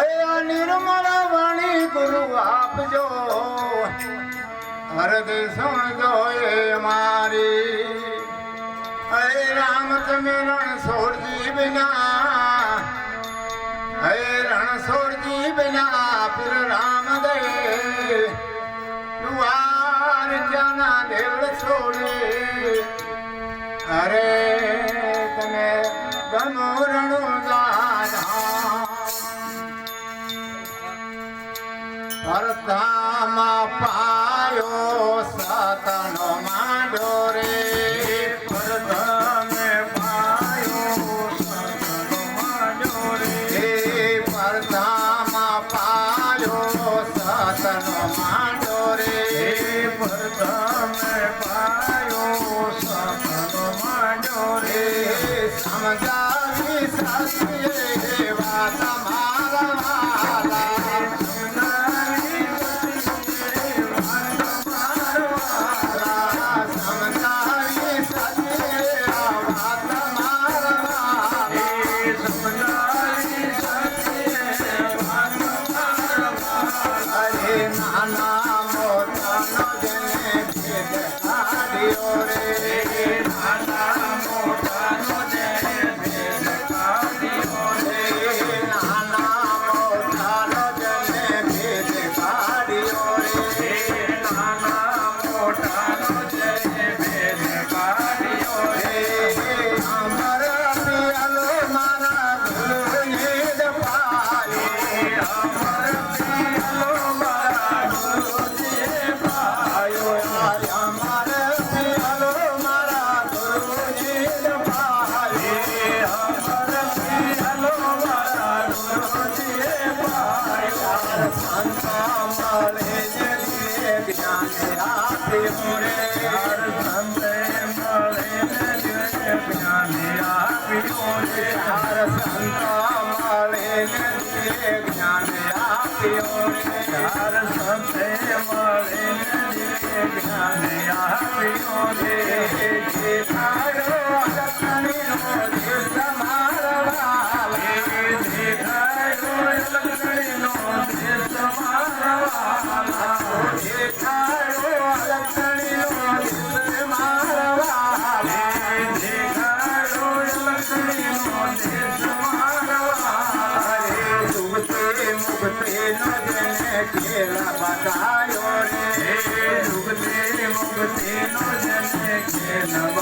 અયા નિર્મળ વાણી ગુરુ આપજો. હરદે સુણજો એ મારી. હે રામ તમે રણછોડજી બિના હે રણછોડજી પરધામાં પાયો સાતનો માંડો રે. પરધામે પાયો સાતનો માંડો રે. પરધામાં પાયો સાતનો માંડો રે. પરધામે પૂરો રે મોરે Krishna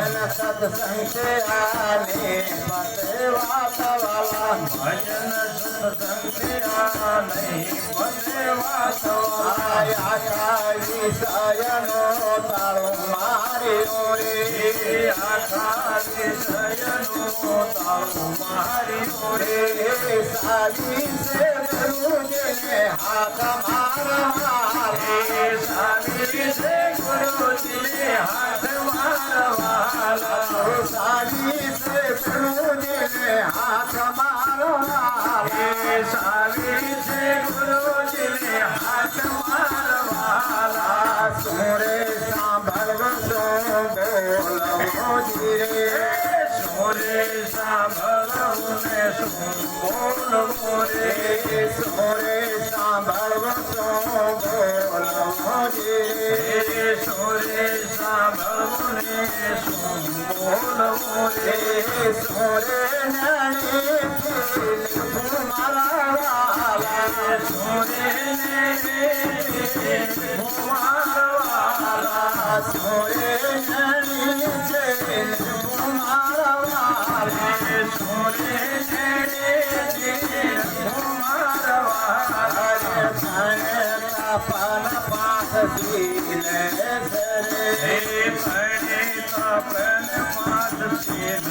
ભજન સત્સંગ છે આને ફતે વાલા ભજન સત્સંગ છે આને ફતે વાલા આખા વિષયનો તાળો માર્યો રે આખા વિષયનો તાળો માર્યો રે રે સોરે સાંભળવો ને શું બોલવો રે રે સોરે નણી મારા વાલા માત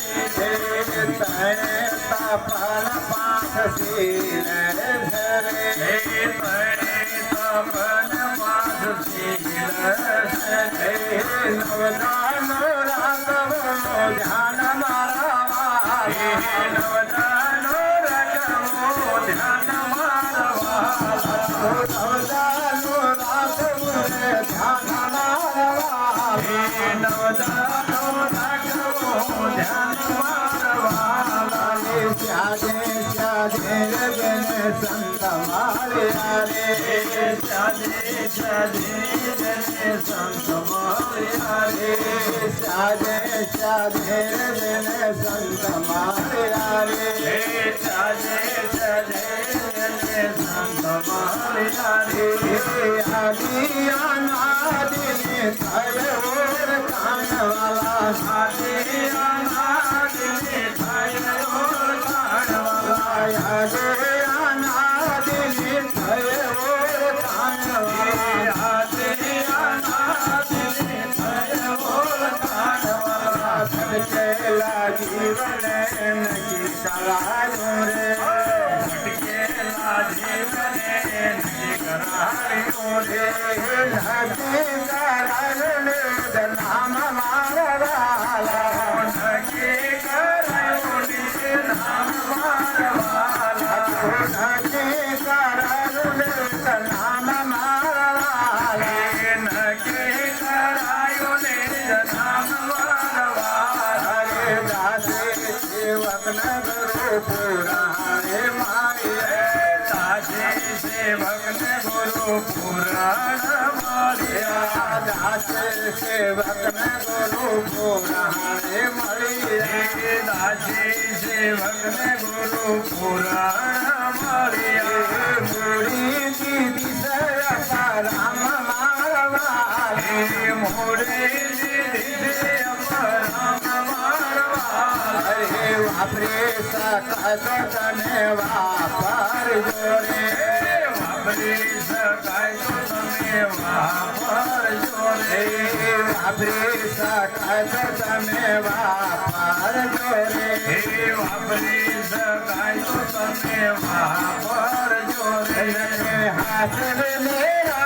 શિવ સે પાન પાઠ ધરે માત શિવ સે ધ્યાન મારા નવદાનો मेरे बन संत मारे रे साजे साजे बन संत मारे रे साजे साजे बन संत मारे रे साजे साजे बन संत मारे रे आनी आना સેવકને ગુરુ પુરાણે માર્યા દાસે સેવકને ગુરુ પુરાણે માર્યા મૂડી દીદી રામ મારવા હે મોડે અમરામ वापरे सका तने वापर जोरे वापरे सका तने वापर जोरे वापरे सका तने वापर जोरे वापरे सका हाथ मेरा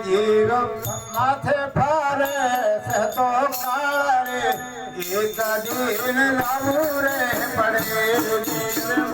જીવ માથે ફરે છે તો કાળે એક દિન લાવું રે પડે